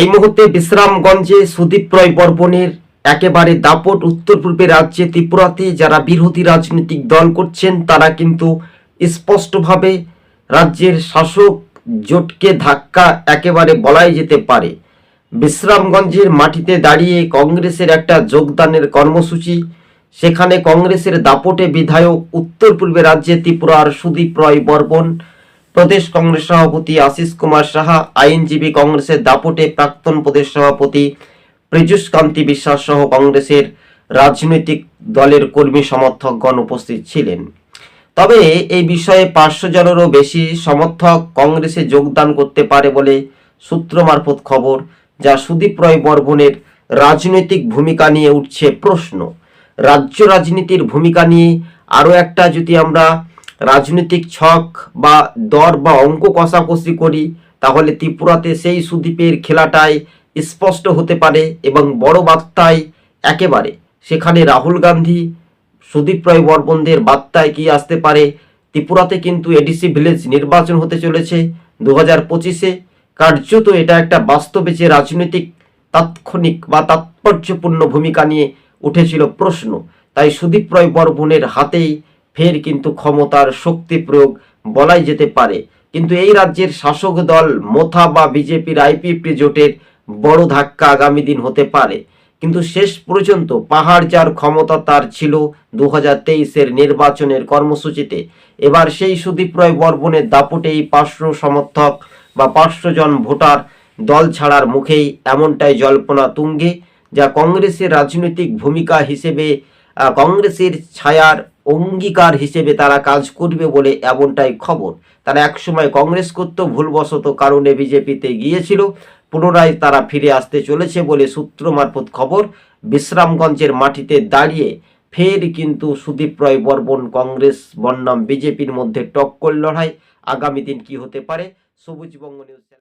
এই মুহূর্তে বিশ্রামগঞ্জে সুদীপ রয় বর্মনের একেবারে দাপট উত্তর পূর্বে রাজ্যে ত্রিপুরাতে যারা বিরোধী রাজনৈতিক দল করছেন, তারা কিন্তু স্পষ্টভাবে রাজ্যের শাসক জোটকে ধাক্কা একেবারে বলাই যেতে পারে। বিশ্রামগঞ্জের মাটিতে দাঁড়িয়ে কংগ্রেসের একটা যোগদানের কর্মসূচি, সেখানে কংগ্রেসের দাপটে বিধায়ক উত্তর পূর্বে রাজ্যে ত্রিপুরার সুদীপ রয় বর্মন প্রদেশ কংগ্রেস সভাপতি আশিস কুমার সাহা, আইনজীবী কংগ্রেসের দাপটে প্রাক্তন প্রদেশ সভাপতি পীযূষ কান্তি বিশ্বাস সহ কংগ্রেসের রাজনৈতিক দলের কর্মী সমর্থকগণ উপস্থিত ছিলেন। তবে এই বিষয়ে পাঁচশো জনেরও বেশি সমর্থক কংগ্রেসে যোগদান করতে পারে বলে সূত্র মারফত খবর, যা সুদীপ রয় বর্মনের রাজনৈতিক ভূমিকা নিয়ে উঠছে প্রশ্ন। রাজ্য রাজনীতির ভূমিকা নিয়ে আরও একটা যদি আমরা রাজনৈতিক ছক বা দর বা অঙ্ক কষাকষি করি, তাহলে ত্রিপুরাতে সেই সুদীপের খেলাটাই স্পষ্ট হতে পারে এবং বড় বার্তায় একেবারে। সেখানে রাহুল গান্ধী, সুদীপ রায় বর্মনদের বার্তায় কি আসতে পারে? ত্রিপুরাতে কিন্তু এডিসি ভিলেজ নির্বাচন হতে চলেছে দু হাজার পঁচিশে। কার্যত এটা একটা বাস্তবে যে রাজনৈতিক তাৎক্ষণিক বা তাৎপর্যপূর্ণ ভূমিকা নিয়ে উঠেছিল প্রশ্ন। তাই সুদীপ রায় বর্মনের হাতেই ফের কিন্তু ক্ষমতার শক্তি প্রয়োগ বলাই যেতে পারে। কিন্তু এই রাজ্যের শাসক দল মোথা বা বিজেপির আইপিপি জোটের বড় ধাক্কা আগামী দিন হতে পারে। কিন্তু শেষ পর্যন্ত পাহাড় যার ক্ষমতা তার ছিল দু হাজার তেইশের নির্বাচনের কর্মসূচিতে। এবার সেই সুদীপ রায় বর্মনের দাপটে এই পাঁচশো সমর্থক বা পাঁচশো জন ভোটার দল ছাড়ার মুখেই এমনটাই জল্পনা তুঙ্গে, যা কংগ্রেসের রাজনৈতিক ভূমিকা হিসেবে কংগ্রেসের ছায়ার অঙ্গীকার হিসেবে তারা কাজ করবে বলে এমনটাই খবর। তারা একসময় কংগ্রেস করত, ভুলবশত কারণে বিজেপিতে গিয়েছিল। পুনরায় তারা ফিরে আসতে চলেছে বলে সূত্র মারফত খবর। বিশ্রামগঞ্জের মাটিতে দাঁড়িয়ে ফের কিন্তু সুদীপ রায় বর্মন কংগ্রেস বনাম বিজেপির মধ্যে টক্কর লড়াই। আগামী দিন কি হতে পারে? সবুজ বঙ্গ নিউজ